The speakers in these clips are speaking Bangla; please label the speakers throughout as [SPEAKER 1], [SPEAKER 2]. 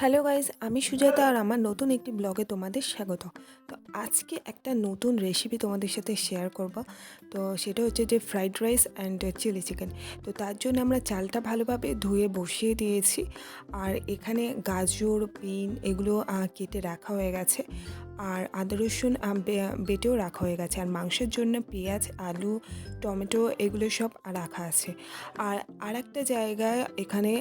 [SPEAKER 1] হ্যালো গাইজ আমি সুজাতা আর আমার নতুন একটি ব্লগে তোমাদের স্বাগত। তো আজকে একটা নতুন রেসিপি তোমাদের সাথে শেয়ার করব। তো সেটা হচ্ছে যে fried rice and chilli chicken তো তার জন্য আমরা চালটা ভালোভাবে ধুয়ে বসিয়ে দিয়েছি। আর এখানে গাজর, বিন এগুলো কেটে রাখা হয়ে গেছে। আর আদা রসুন বেটেও রাখা হয়ে গেছে। আর মাংসের জন্য পেঁয়াজ, আলু, টমেটো এগুলো সব রাখা আছে। আর আর একটা জায়গায় এখানে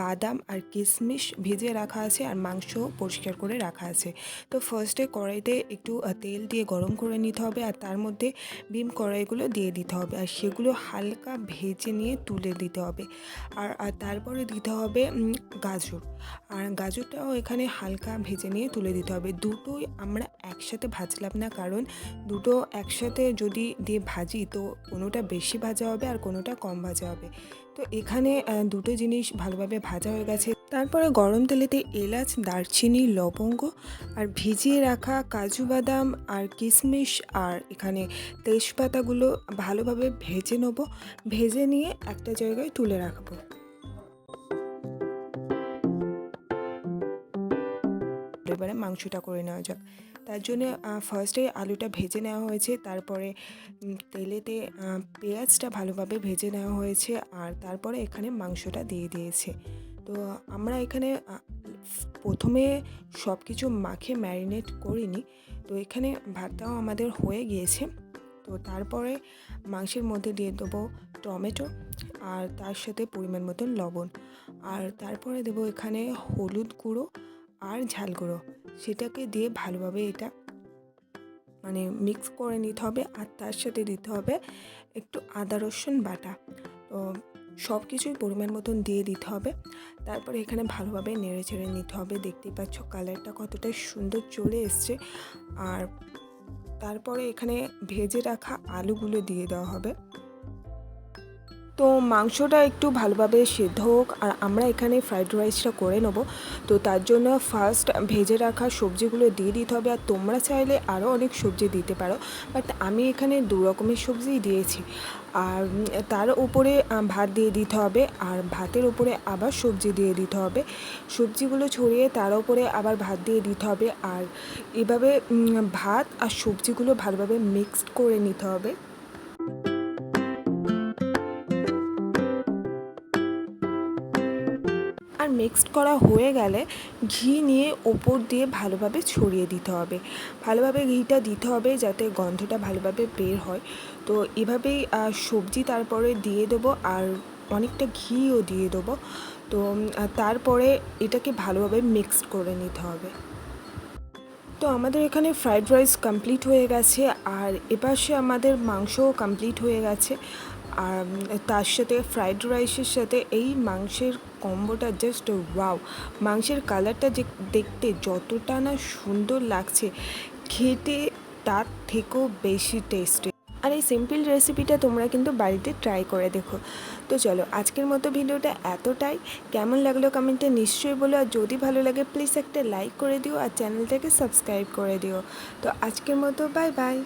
[SPEAKER 1] বাদাম আর কিশমিশ ভিজিয়ে রাখা আছে আর মাংস পরিষ্কার করে রাখা আছে। তো ফার্স্টে কড়াইতে একটু তেল দিয়ে গরম করে নিতে হবে আর তার মধ্যে বিম কড়াইগুলো দিয়ে দিতে হবে। আর সেগুলো হালকা ভেজে নিয়ে তুলে দিতে হবে। আর আর তারপরে দিতে হবে গাজর। আর গাজরটাও এখানে হালকা ভেজে নিয়ে তুলে দিতে হবে। দুটোই আমরা একসাথে ভাজলাম না, কারণ দুটো একসাথে যদি দিয়ে ভাজি তো কোনোটা বেশি ভাজা হবে আর কোনোটা কম ভাজা হবে। তো এখানে দুটো জিনিস ভালোভাবে ভাজা হয়ে গেছে। তারপরে গরম তেলেতে এলাচ, দারচিনি, লবঙ্গ আর ভিজিয়ে রাখা কাজু বাদাম আর কিশমিশ আর এখানে তেজপাতাগুলো ভালোভাবে ভেজে নেব। ভেজে নিয়ে একটা জায়গায় তুলে রাখব। এবারে মাংসটা করে নেওয়া যাক। তার জন্য ফার্স্টে আলুটা ভেজে নেওয়া হয়েছে, তারপরে তেলেতে পেঁয়াজটা ভালোভাবে ভেজে নেওয়া হয়েছে, আর তারপরে এখানে মাংসটা দিয়ে দিয়েছে। তো, আমরা এখানে প্রথমে সব কিছু মাখে ম্যারিনেট করিনি। তো এখানে ভাতটাও আমাদের হয়ে গিয়েছে। তো তারপরে মাংসের মধ্যে দিয়ে দেবো টমেটো, আর তার সাথে পরিমাণ মতন লবণ। আর তারপরে দেবো এখানে হলুদ গুঁড়ো আর ঝাল গুঁড়ো। সেটাকে দিয়ে ভালোভাবে এটা মানে মিক্স করে নিতে হবে আর তার সাথে দিতে হবে একটু আদা, রসুন বাটা। তো সব কিছুই পরিমাণ মতন দিয়ে দিতে হবে। তারপরে এখানে ভালোভাবে নেড়ে চেড়ে নিতে হবে। দেখতেই পাচ্ছ কালারটা কতটা সুন্দর চলে এসছে। আর তারপরে এখানে ভেজে রাখা আলুগুলো দিয়ে দেওয়া হবে। তো মাংসটা একটু ভালোভাবে সেদ্ধ হোক, আর আমরা এখানে ফ্রাইড রাইসটা করে নেব। তো তার জন্য ফার্স্ট ভেজে রাখা সবজিগুলো দিয়ে দিতে হবে, আর তোমরা চাইলে আরও অনেক সবজি দিতে পারো। বাট আমি এখানে দু রকমের সবজিই দিয়েছি। আর তার উপরে ভাত দিয়ে দিতে হবে, আর ভাতের উপরে আবার সবজি দিয়ে দিতে হবে। সবজিগুলো ছড়িয়ে তার উপরে আবার ভাত দিয়ে দিতে হবে, আর এভাবে ভাত আর সবজিগুলো ভালোভাবে মিক্সড করে নিতে হবে। আর মিক্সড করা হয়ে গেলে ঘি নিয়ে ওপর দিয়ে ভালোভাবে ছড়িয়ে দিতে হবে। ভালোভাবে ঘিটা দিতে হবে যাতে গন্ধটা ভালোভাবে বের হয়। তো এভাবেই সবজি তারপরে দিয়ে দেবো আর অনেকটা ঘিও দিয়ে দেবো। তো তারপরে এটাকে ভালোভাবে মিক্সড করে নিতে হবে। তো আমাদের এখানে ফ্রাইড রাইস কমপ্লিট হয়ে গেছে আর এপাশে আমাদের মাংসও কমপ্লিট হয়ে গেছে। আর, তার সাথে ফ্রাইড রাইসের সাথে এই মাংসের কম্বোটা জাস্ট ওয়াও মাংসের কালারটা যে দেখতে যতটা না সুন্দর লাগছে, খেতে তার থেকেও বেশি টেস্টি আর এই সিম্পল রেসিপিটা তোমরা কিন্তু বাড়িতে ট্রাই করে দেখো। তো চলো, আজকের মতো ভিডিওটা এতটাই। কেমন লাগল কমেন্টে নিশ্চয়ই বলো। আর যদি ভালো লাগে প্লিজ একটা লাইক করে দিও। আর চ্যানেলটাকে সাবস্ক্রাইব করে দিও। তো আজকের মতো বাই বাই